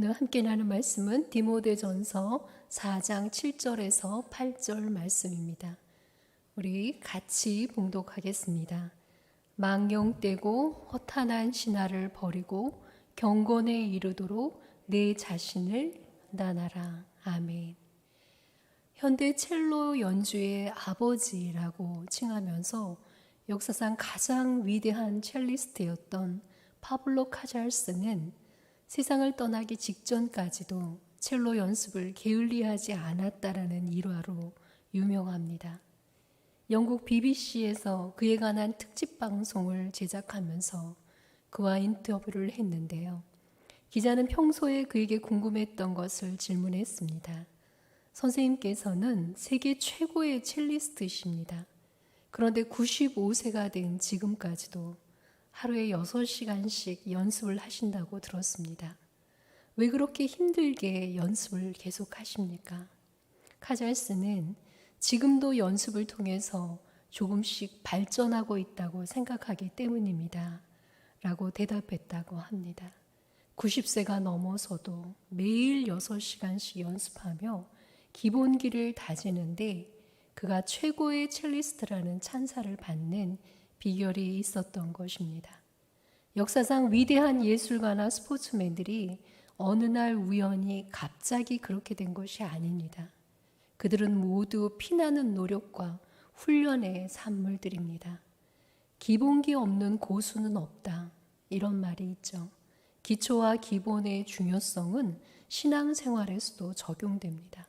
오늘 함께 나눈 말씀은 디모데전서 4장 7절에서 8절 말씀입니다. 우리 같이 봉독하겠습니다. 망령되고 허탄한 신화를 버리고 경건에 이르도록 내 자신을 나나라. 아멘. 현대 첼로 연주의 아버지라고 칭하면서 역사상 가장 위대한 첼리스트였던 파블로 카잘스는 세상을 떠나기 직전까지도 첼로 연습을 게을리하지 않았다라는 일화로 유명합니다. 영국 BBC에서 그에 관한 특집 방송을 제작하면서 그와 인터뷰를 했는데요. 기자는 평소에 그에게 궁금했던 것을 질문했습니다. 선생님께서는 세계 최고의 첼리스트이십니다. 그런데 95세가 된 지금까지도 하루에 6시간씩 연습을 하신다고 들었습니다. 왜 그렇게 힘들게 연습을 계속 하십니까? 카잘스는 지금도 연습을 통해서 조금씩 발전하고 있다고 생각하기 때문입니다. 라고 대답했다고 합니다. 90세가 넘어서도 매일 6시간씩 연습하며 기본기를 다지는데 그가 최고의 첼리스트라는 찬사를 받는 비결이 있었던 것입니다. 역사상 위대한 예술가나 스포츠맨들이 어느 날 우연히 갑자기 그렇게 된 것이 아닙니다. 그들은 모두 피나는 노력과 훈련의 산물들입니다. 기본기 없는 고수는 없다. 이런 말이 있죠. 기초와 기본의 중요성은 신앙생활에서도 적용됩니다.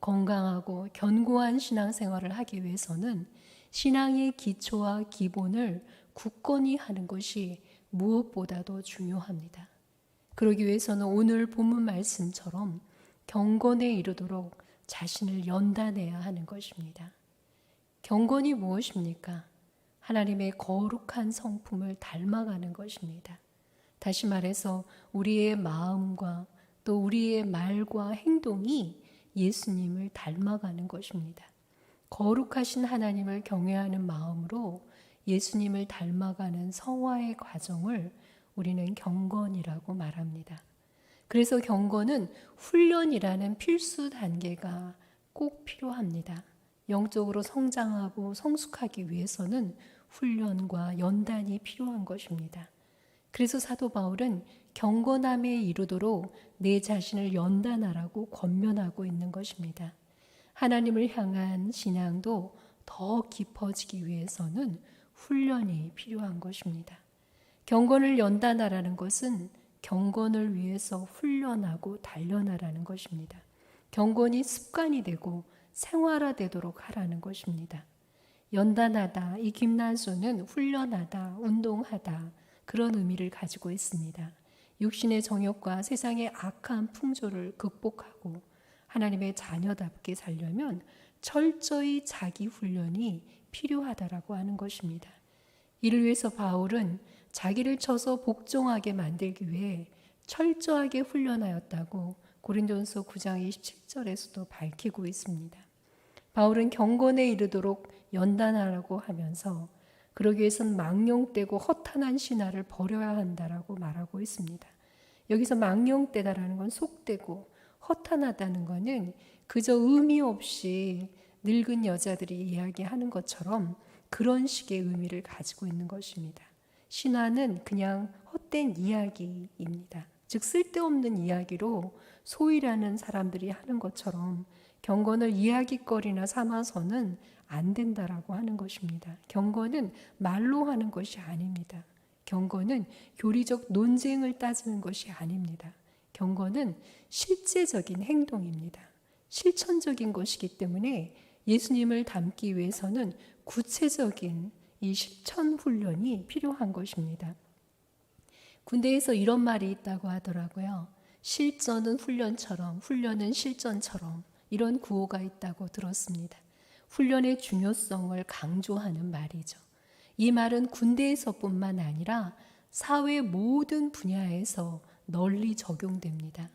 건강하고 견고한 신앙생활을 하기 위해서는 신앙의 기초와 기본을 굳건히 하는 것이 무엇보다도 중요합니다. 그러기 위해서는 오늘 본문 말씀처럼 경건에 이르도록 자신을 연단해야 하는 것입니다. 경건이 무엇입니까? 하나님의 거룩한 성품을 닮아가는 것입니다. 다시 말해서 우리의 마음과 또 우리의 말과 행동이 예수님을 닮아가는 것입니다. 거룩하신 하나님을 경외하는 마음으로 예수님을 닮아가는 성화의 과정을 우리는 경건이라고 말합니다. 그래서 경건은 훈련이라는 필수 단계가 꼭 필요합니다. 영적으로 성장하고 성숙하기 위해서는 훈련과 연단이 필요한 것입니다. 그래서 사도 바울은 경건함에 이르도록 내 자신을 연단하라고 권면하고 있는 것입니다. 하나님을 향한 신앙도 더 깊어지기 위해서는 훈련이 필요한 것입니다. 경건을 연단하라는 것은 경건을 위해서 훈련하고 단련하라는 것입니다. 경건이 습관이 되고 생활화되도록 하라는 것입니다. 연단하다, 이 김난수는 훈련하다, 운동하다, 그런 의미를 가지고 있습니다. 육신의 정욕과 세상의 악한 풍조를 극복하고 하나님의 자녀답게 살려면 철저히 자기 훈련이 필요하다라고 하는 것입니다. 이를 위해서 바울은 자기를 쳐서 복종하게 만들기 위해 철저하게 훈련하였다고 고린도전서 9장 27절에서도 밝히고 있습니다. 바울은 경건에 이르도록 연단하라고 하면서 그러기 위해선 망령되고 허탄한 신화를 버려야 한다라고 말하고 있습니다. 여기서 망령되다라는 건 속되고 허탄하다는 것은 그저 의미 없이 늙은 여자들이 이야기하는 것처럼 그런 식의 의미를 가지고 있는 것입니다. 신화는 그냥 헛된 이야기입니다. 즉 쓸데없는 이야기로 소위라는 사람들이 하는 것처럼 경건을 이야기거리나 삼아서는 안 된다라고 하는 것입니다. 경건은 말로 하는 것이 아닙니다. 경건은 교리적 논쟁을 따지는 것이 아닙니다. 경건은 실제적인 행동입니다. 실천적인 것이기 때문에 예수님을 닮기 위해서는 구체적인 이 실천 훈련이 필요한 것입니다. 군대에서 이런 말이 있다고 하더라고요. 실전은 훈련처럼, 훈련은 실전처럼 이런 구호가 있다고 들었습니다. 훈련의 중요성을 강조하는 말이죠. 이 말은 군대에서뿐만 아니라 사회 모든 분야에서 널리 적용됩니다.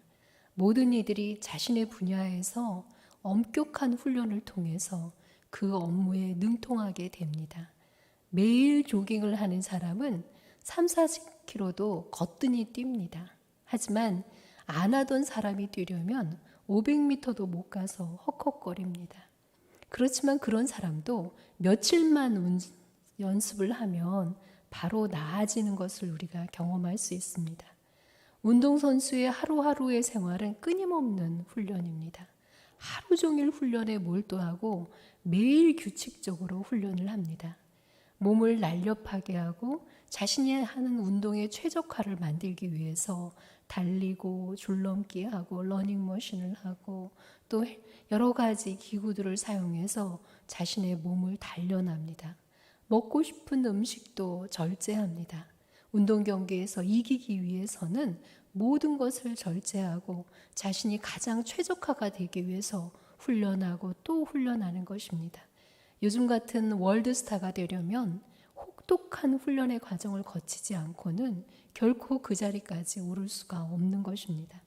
모든 이들이 자신의 분야에서 엄격한 훈련을 통해서 그 업무에 능통하게 됩니다. 매일 조깅을 하는 사람은 3, 40km도 거뜬히 뜁니다. 하지만 안 하던 사람이 뛰려면 500m도 못 가서 헉헉거립니다. 그렇지만 그런 사람도 며칠만 운- 연습을 하면 바로 나아지는 것을 우리가 경험할 수 있습니다. 운동선수의 하루하루의 생활은 끊임없는 훈련입니다. 하루 종일 훈련에 몰두하고 매일 규칙적으로 훈련을 합니다. 몸을 날렵하게 하고 자신이 하는 운동의 최적화를 만들기 위해서 달리고 줄넘기 하고 러닝머신을 하고 또 여러 가지 기구들을 사용해서 자신의 몸을 단련합니다. 먹고 싶은 음식도 절제합니다. 운동 경기에서 이기기 위해서는 모든 것을 절제하고 자신이 가장 최적화가 되기 위해서 훈련하고 또 훈련하는 것입니다. 요즘 같은 월드스타가 되려면 혹독한 훈련의 과정을 거치지 않고는 결코 그 자리까지 오를 수가 없는 것입니다.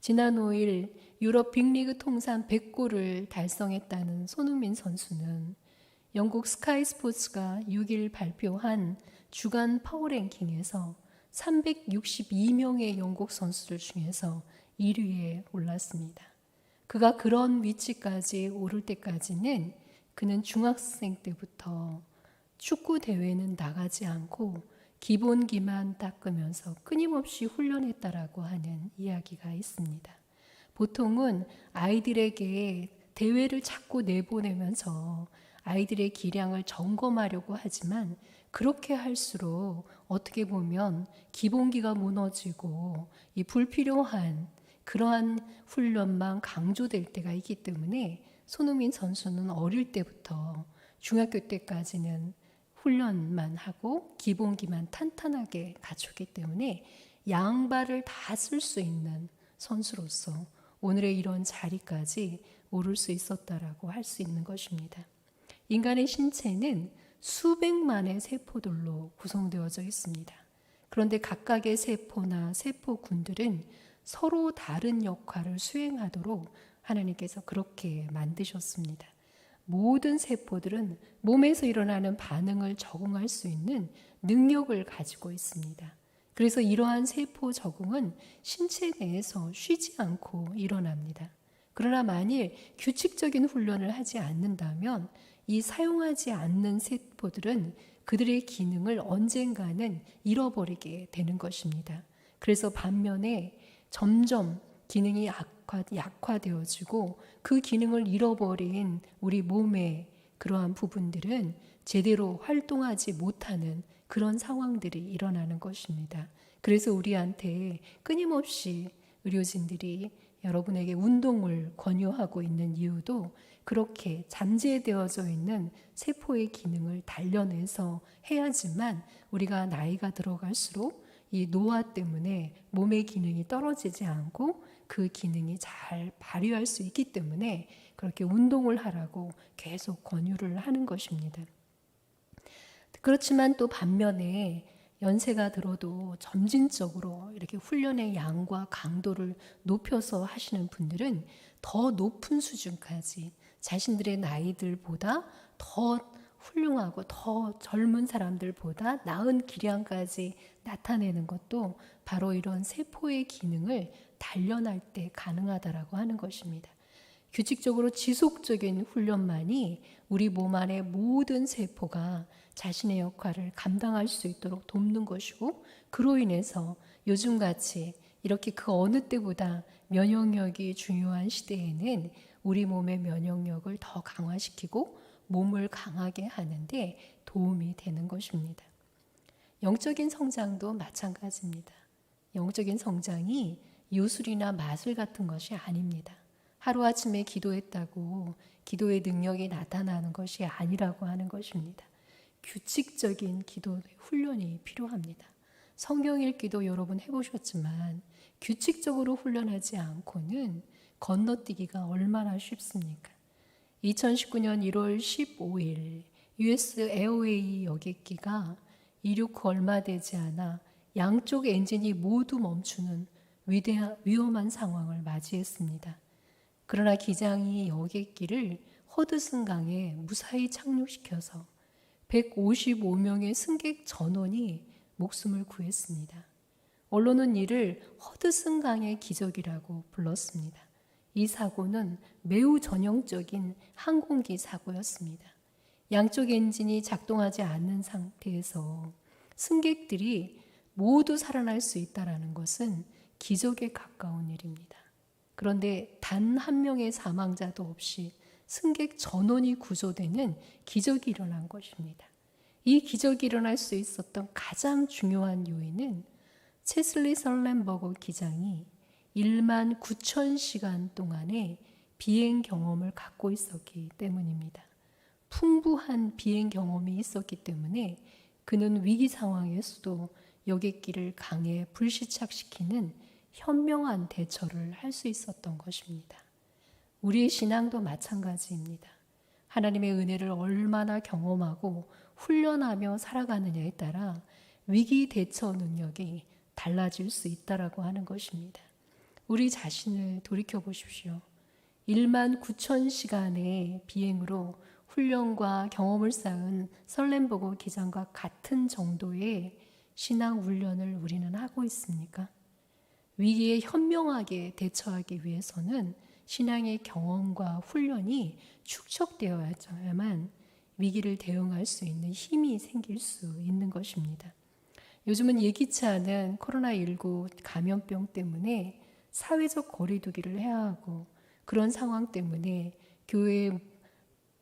지난 5일 유럽 빅리그 통산 100골을 달성했다는 손흥민 선수는 영국 스카이 스포츠가 6일 발표한 주간 파워랭킹에서 362명의 영국 선수들 중에서 1위에 올랐습니다. 그가 그런 위치까지 오를 때까지는 그는 중학생 때부터 축구 대회는 나가지 않고 기본기만 닦으면서 끊임없이 훈련했다라고 하는 이야기가 있습니다. 보통은 아이들에게 대회를 자꾸 내보내면서 아이들의 기량을 점검하려고 하지만 그렇게 할수록 어떻게 보면 기본기가 무너지고 이 불필요한 그러한 훈련만 강조될 때가 있기 때문에 손흥민 선수는 어릴 때부터 중학교 때까지는 훈련만 하고 기본기만 탄탄하게 갖췄기 때문에 양발을 다 쓸 수 있는 선수로서 오늘의 이런 자리까지 오를 수 있었다라고 할 수 있는 것입니다. 인간의 신체는 수백만의 세포들로 구성되어져 있습니다. 그런데 각각의 세포나 세포군들은 서로 다른 역할을 수행하도록 하나님께서 그렇게 만드셨습니다. 모든 세포들은 몸에서 일어나는 반응을 적응할 수 있는 능력을 가지고 있습니다. 그래서 이러한 세포 적응은 신체 내에서 쉬지 않고 일어납니다. 그러나 만일 규칙적인 훈련을 하지 않는다면 이 사용하지 않는 세포들은 그들의 기능을 언젠가는 잃어버리게 되는 것입니다. 그래서 반면에 점점 기능이 약화, 약화되어지고 그 기능을 잃어버린 우리 몸의 그러한 부분들은 제대로 활동하지 못하는 그런 상황들이 일어나는 것입니다. 그래서 우리한테 끊임없이 의료진들이 여러분에게 운동을 권유하고 있는 이유도 그렇게 잠재되어져 있는 세포의 기능을 단련해서 해야지만 우리가 나이가 들어갈수록 이 노화 때문에 몸의 기능이 떨어지지 않고 그 기능이 잘 발휘할 수 있기 때문에 그렇게 운동을 하라고 계속 권유를 하는 것입니다. 그렇지만 또 반면에 연세가 들어도 점진적으로 이렇게 훈련의 양과 강도를 높여서 하시는 분들은 더 높은 수준까지 자신들의 나이들보다 더 훌륭하고 더 젊은 사람들보다 나은 기량까지 나타내는 것도 바로 이런 세포의 기능을 단련할 때 가능하다라고 하는 것입니다. 규칙적으로 지속적인 훈련만이 우리 몸 안의 모든 세포가 자신의 역할을 감당할 수 있도록 돕는 것이고 그로 인해서 요즘같이 이렇게 그 어느 때보다 면역력이 중요한 시대에는 우리 몸의 면역력을 더 강화시키고 몸을 강하게 하는데 도움이 되는 것입니다. 영적인 성장도 마찬가지입니다. 영적인 성장이 요술이나 마술 같은 것이 아닙니다. 하루아침에 기도했다고 기도의 능력이 나타나는 것이 아니라고 하는 것입니다. 규칙적인 기도 훈련이 필요합니다. 성경 읽기도 여러분 해보셨지만 규칙적으로 훈련하지 않고는 건너뛰기가 얼마나 쉽습니까? 2019년 1월 15일 US 에어웨이 여객기가 이륙 후 얼마 되지 않아 양쪽 엔진이 모두 멈추는 위대한, 위험한 상황을 맞이했습니다. 그러나 기장이 여객기를 허드슨 강에 무사히 착륙시켜서 155명의 승객 전원이 목숨을 구했습니다. 언론은 이를 허드슨강의 기적이라고 불렀습니다. 이 사고는 매우 전형적인 항공기 사고였습니다. 양쪽 엔진이 작동하지 않는 상태에서 승객들이 모두 살아날 수 있다라는 것은 기적에 가까운 일입니다. 그런데 단 한 명의 사망자도 없이 승객 전원이 구조되는 기적이 일어난 것입니다. 이 기적이 일어날 수 있었던 가장 중요한 요인은 체슬리 설렌버거 기장이 1만 9천 시간 동안의 비행 경험을 갖고 있었기 때문입니다. 풍부한 비행 경험이 있었기 때문에 그는 위기 상황에서도 여객기를 강에 불시착시키는 현명한 대처를 할 수 있었던 것입니다. 우리의 신앙도 마찬가지입니다. 하나님의 은혜를 얼마나 경험하고 훈련하며 살아가느냐에 따라 위기 대처 능력이 달라질 수 있다라고 하는 것입니다. 우리 자신을 돌이켜 보십시오. 1만 9천 시간의 비행으로 훈련과 경험을 쌓은 설렘버거 기장과 같은 정도의 신앙 훈련을 우리는 하고 있습니까? 위기에 현명하게 대처하기 위해서는 신앙의 경험과 훈련이 축적되어야만 위기를 대응할 수 있는 힘이 생길 수 있는 것입니다. 요즘은 예기치 않은 코로나19 감염병 때문에 사회적 거리두기를 해야 하고 그런 상황 때문에 교회에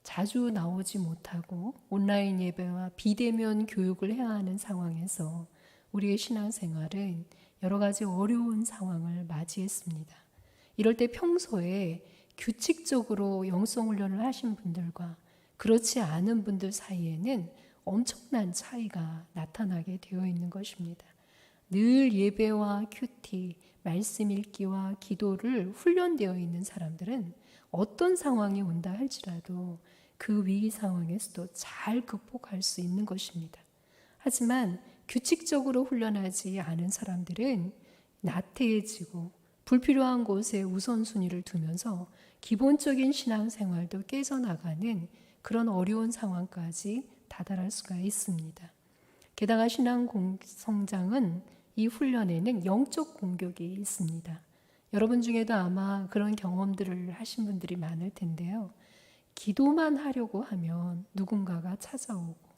자주 나오지 못하고 온라인 예배와 비대면 교육을 해야 하는 상황에서 우리의 신앙생활은 여러 가지 어려운 상황을 맞이했습니다. 이럴 때 평소에 규칙적으로 영성 훈련을 하신 분들과 그렇지 않은 분들 사이에는 엄청난 차이가 나타나게 되어 있는 것입니다. 늘 예배와 큐티, 말씀 읽기와 기도를 훈련되어 있는 사람들은 어떤 상황이 온다 할지라도 그 위기 상황에서도 잘 극복할 수 있는 것입니다. 하지만 규칙적으로 훈련하지 않은 사람들은 나태해지고 불필요한 곳에 우선순위를 두면서 기본적인 신앙생활도 깨져나가는 그런 어려운 상황까지 다다를 수가 있습니다. 게다가 신앙 성장은 이 훈련에는 영적 공격이 있습니다. 여러분 중에도 아마 그런 경험들을 하신 분들이 많을 텐데요. 기도만 하려고 하면 누군가가 찾아오고,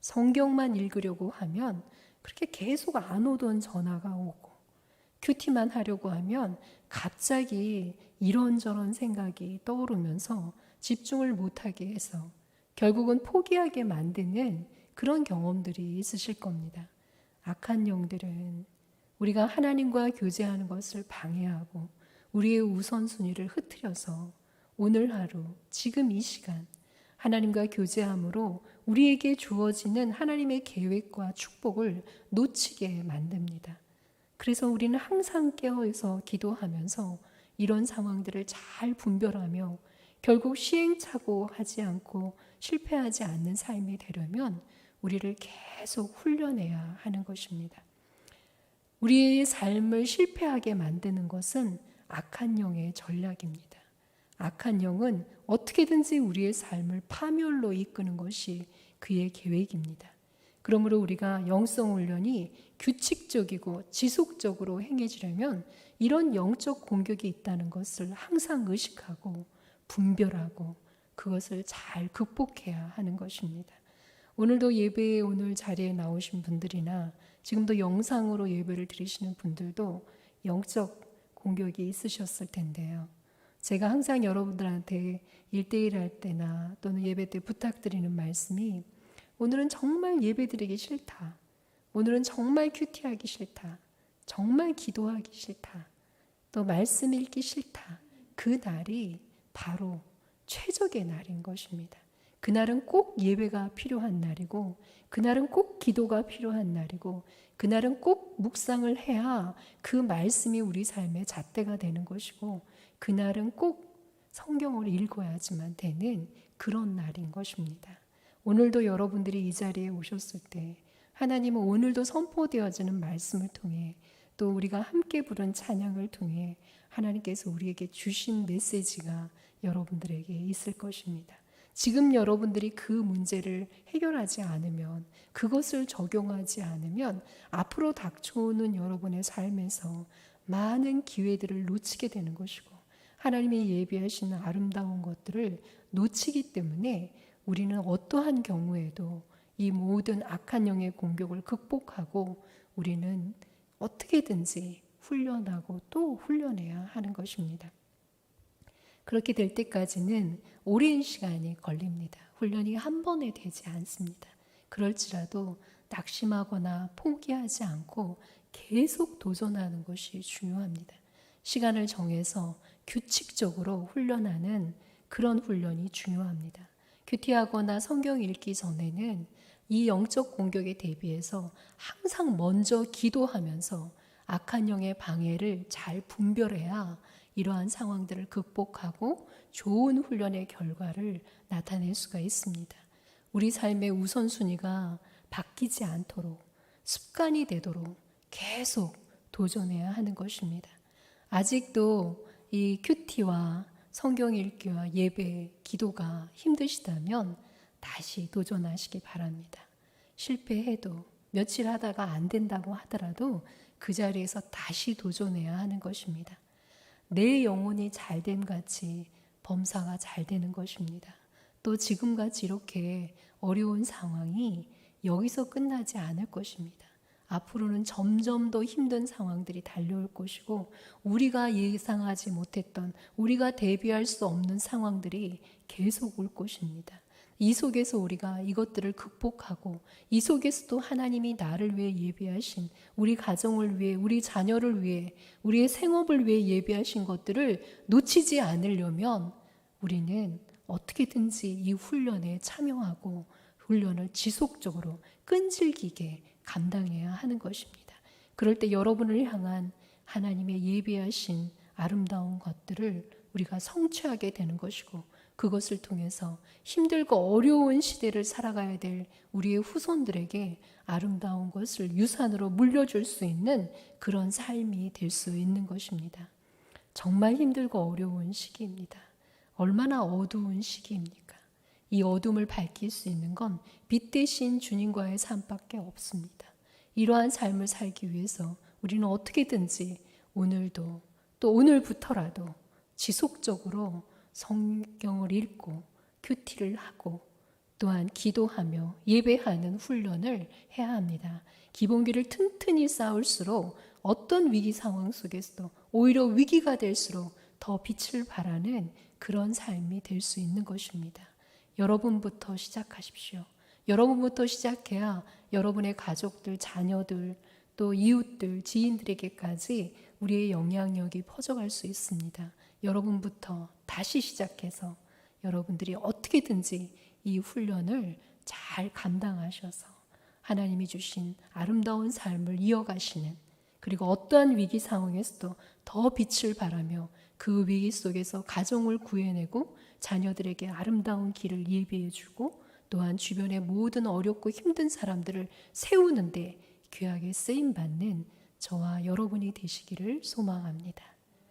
성경만 읽으려고 하면 그렇게 계속 안 오던 전화가 오고, 큐티만 하려고 하면 갑자기 이런저런 생각이 떠오르면서 집중을 못하게 해서 결국은 포기하게 만드는 그런 경험들이 있으실 겁니다. 악한 영들은 우리가 하나님과 교제하는 것을 방해하고 우리의 우선순위를 흐트려서 오늘 하루, 지금 이 시간, 하나님과 교제함으로 우리에게 주어지는 하나님의 계획과 축복을 놓치게 만듭니다. 그래서 우리는 항상 깨어서 기도하면서 이런 상황들을 잘 분별하며 결국 시행착오 하지 않고 실패하지 않는 삶이 되려면 우리를 계속 훈련해야 하는 것입니다. 우리의 삶을 실패하게 만드는 것은 악한 영의 전략입니다. 악한 영은 어떻게든지 우리의 삶을 파멸로 이끄는 것이 그의 계획입니다. 그러므로 우리가 영성 훈련이 규칙적이고 지속적으로 행해지려면 이런 영적 공격이 있다는 것을 항상 의식하고 분별하고 그것을 잘 극복해야 하는 것입니다. 오늘도 예배에 오늘 자리에 나오신 분들이나 지금도 영상으로 예배를 드리시는 분들도 영적 공격이 있으셨을 텐데요. 제가 항상 여러분들한테 일대일 할 때나 또는 예배 때 부탁드리는 말씀이 오늘은 정말 예배 드리기 싫다. 오늘은 정말 큐티하기 싫다. 정말 기도하기 싫다. 또 말씀 읽기 싫다. 그 날이 바로 최적의 날인 것입니다. 그날은 꼭 예배가 필요한 날이고, 그날은 꼭 기도가 필요한 날이고, 그날은 꼭 묵상을 해야 그 말씀이 우리 삶의 잣대가 되는 것이고, 그날은 꼭 성경을 읽어야지만 되는 그런 날인 것입니다. 오늘도 여러분들이 이 자리에 오셨을 때, 하나님은 오늘도 선포되어지는 말씀을 통해 또 우리가 함께 부른 찬양을 통해 하나님께서 우리에게 주신 메시지가 여러분들에게 있을 것입니다. 지금 여러분들이 그 문제를 해결하지 않으면 그것을 적용하지 않으면 앞으로 닥쳐오는 여러분의 삶에서 많은 기회들을 놓치게 되는 것이고 하나님이 예비하시는 아름다운 것들을 놓치기 때문에 우리는 어떠한 경우에도 이 모든 악한 영의 공격을 극복하고 우리는 어떻게든지 훈련하고 또 훈련해야 하는 것입니다. 그렇게 될 때까지는 오랜 시간이 걸립니다. 훈련이 한 번에 되지 않습니다. 그럴지라도 낙심하거나 포기하지 않고 계속 도전하는 것이 중요합니다. 시간을 정해서 규칙적으로 훈련하는 그런 훈련이 중요합니다. 큐티하거나 성경 읽기 전에는 이 영적 공격에 대비해서 항상 먼저 기도하면서 악한 영의 방해를 잘 분별해야 이러한 상황들을 극복하고 좋은 훈련의 결과를 나타낼 수가 있습니다. 우리 삶의 우선순위가 바뀌지 않도록 습관이 되도록 계속 도전해야 하는 것입니다. 아직도 이 큐티와 성경 읽기와 예배, 기도가 힘드시다면 다시 도전하시기 바랍니다. 실패해도 며칠 하다가 안 된다고 하더라도 그 자리에서 다시 도전해야 하는 것입니다. 내 영혼이 잘됨 같이 범사가 잘 되는 것입니다. 또 지금같이 이렇게 어려운 상황이 여기서 끝나지 않을 것입니다. 앞으로는 점점 더 힘든 상황들이 달려올 것이고 우리가 예상하지 못했던 우리가 대비할 수 없는 상황들이 계속 올 것입니다. 이 속에서 우리가 이것들을 극복하고 이 속에서도 하나님이 나를 위해 예비하신 우리 가정을 위해 우리 자녀를 위해 우리의 생업을 위해 예비하신 것들을 놓치지 않으려면 우리는 어떻게든지 이 훈련에 참여하고 훈련을 지속적으로 끈질기게 감당해야 하는 것입니다. 그럴 때 여러분을 향한 하나님의 예비하신 아름다운 것들을 우리가 성취하게 되는 것이고 그것을 통해서 힘들고 어려운 시대를 살아가야 될 우리의 후손들에게 아름다운 것을 유산으로 물려줄 수 있는 그런 삶이 될 수 있는 것입니다. 정말 힘들고 어려운 시기입니다. 얼마나 어두운 시기입니까? 이 어둠을 밝힐 수 있는 건 빛 대신 주님과의 삶밖에 없습니다. 이러한 삶을 살기 위해서 우리는 어떻게든지 오늘도 또 오늘부터라도 지속적으로 성경을 읽고 큐티를 하고 또한 기도하며 예배하는 훈련을 해야 합니다. 기본기를 튼튼히 쌓을수록 어떤 위기 상황 속에서도 오히려 위기가 될수록 더 빛을 발하는 그런 삶이 될 수 있는 것입니다. 여러분부터 시작하십시오. 여러분부터 시작해야 여러분의 가족들, 자녀들, 또 이웃들, 지인들에게까지 우리의 영향력이 퍼져갈 수 있습니다. 여러분부터 다시 시작해서 여러분들이 어떻게든지 이 훈련을 잘 감당하셔서 하나님이 주신 아름다운 삶을 이어가시는 그리고 어떠한 위기 상황에서도 더 빛을 발하며 그 위기 속에서 가정을 구해내고 자녀들에게 아름다운 길을 예비해 주고 또한 주변의 모든 어렵고 힘든 사람들을 세우는데 귀하게 쓰임 받는 저와 여러분이 되시기를 소망합니다.